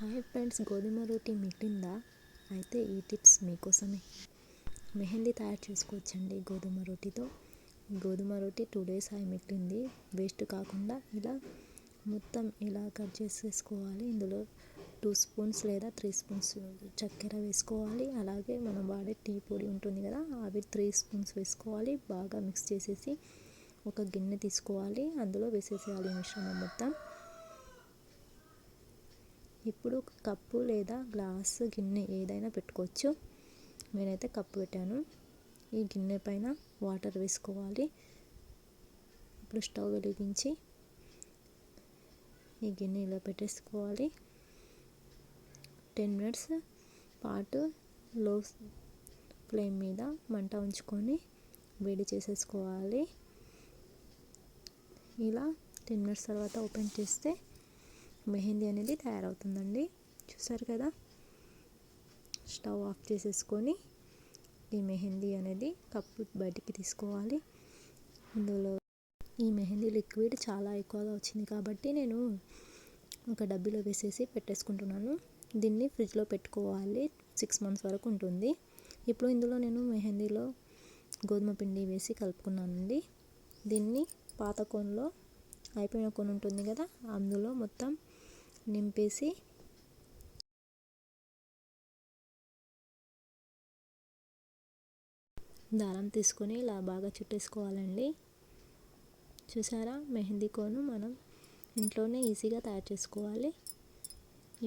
Hi friends గోధుమ రోటీ మిగిలిందా అయితే ఈ టిప్స్ మీకోసమే. మెహందీ తయారు చేసుకోవచ్చండి గోధుమ రోటీతో. గోధుమ రోటీ టూ డేస్ అయి మిగిలింది వేస్ట్ కాకుండా ఇలా మొత్తం ఇలా కట్ చేసేసుకోవాలి. ఇందులో టూ స్పూన్స్ లేదా త్రీ స్పూన్స్ చక్కెర వేసుకోవాలి. అలాగే మనం వాడే టీ పొడి ఉంటుంది కదా అవి త్రీ స్పూన్స్ వేసుకోవాలి. బాగా మిక్స్ చేసేసి ఒక గిన్నె తీసుకోవాలి. అందులో వేసేసేయాలి మిశ్రమం మొత్తం. ఇప్పుడు కప్పు లేదా గ్లాస్ గిన్నె ఏదైనా పెట్టుకోవచ్చు. నేనైతే కప్పు పెట్టాను. ఈ గిన్నె పైన వాటర్ వేసుకోవాలి. ఇప్పుడు స్టవ్ వెలిగించి ఈ గిన్నె ఇలా పెట్టేసుకోవాలి. టెన్ మినిట్స్ పాటు లో ఫ్లేమ్ మీద మంట ఉంచుకొని వేడి చేసేసుకోవాలి. ఇలా టెన్ మినిట్స్ తర్వాత ఓపెన్ చేస్తే మెహందీ అనేది తయారవుతుందండి. చూసారు కదా? స్టవ్ ఆఫ్ చేసేసుకొని ఈ మెహందీ అనేది కప్పు బయటికి తీసుకోవాలి. ఇందులో ఈ మెహందీ లిక్విడ్ చాలా ఎక్కువగా వచ్చింది కాబట్టి నేను ఒక డబ్బీలో వేసేసి పెట్టేసుకుంటున్నాను. దీన్ని ఫ్రిడ్జ్లో పెట్టుకోవాలి. సిక్స్ మంత్స్ వరకు ఉంటుంది. ఇప్పుడు ఇందులో నేను మెహందీలో గోధుమ పిండి వేసి కలుపుకున్నానండి. దీన్ని పాత కోన్లో అయిపోయిన కొని ఉంటుంది కదా? అందులో మొత్తం నింపేసి దారం తీసుకొని ఇలా బాగా చుట్టేసుకోవాలండి. చూసారా? మెహందీ కోను మనం ఇంట్లోనే ఈజీగా తయారు చేసుకోవాలి.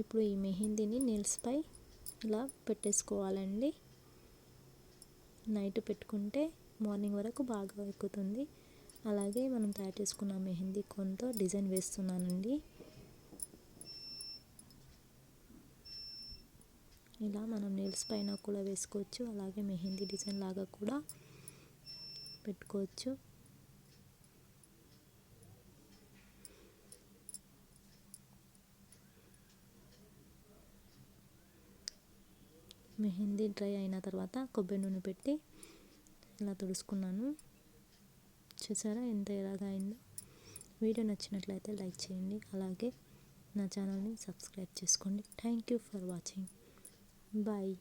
ఇప్పుడు ఈ మెహందీని నీల్స్పై ఇలా పెట్టేసుకోవాలండి. నైట్ పెట్టుకుంటే మార్నింగ్ వరకు బాగా ఎక్కుతుంది. అలాగే మనం తయారు చేసుకున్న మెహందీ కోన్తో డిజైన్ వేస్తున్నానండి. ఇలా మనం నెయిల్స్ పైన కూడా వేసుకోవచ్చు. అలాగే మెహందీ డిజైన్ లాగా కూడా పెట్టుకోవచ్చు. మెహందీ డ్రై అయిన తర్వాత కొబ్బరి నూనె పెట్టి ఇలా తుడుచుకున్నాను. చూసారా ఎంత ఎలాగా అయిందో. వీడియో నచ్చినట్లయితే లైక్ చేయండి. అలాగే నా ఛానల్ని సబ్స్క్రైబ్ చేసుకోండి. Thank you for watching. Bye.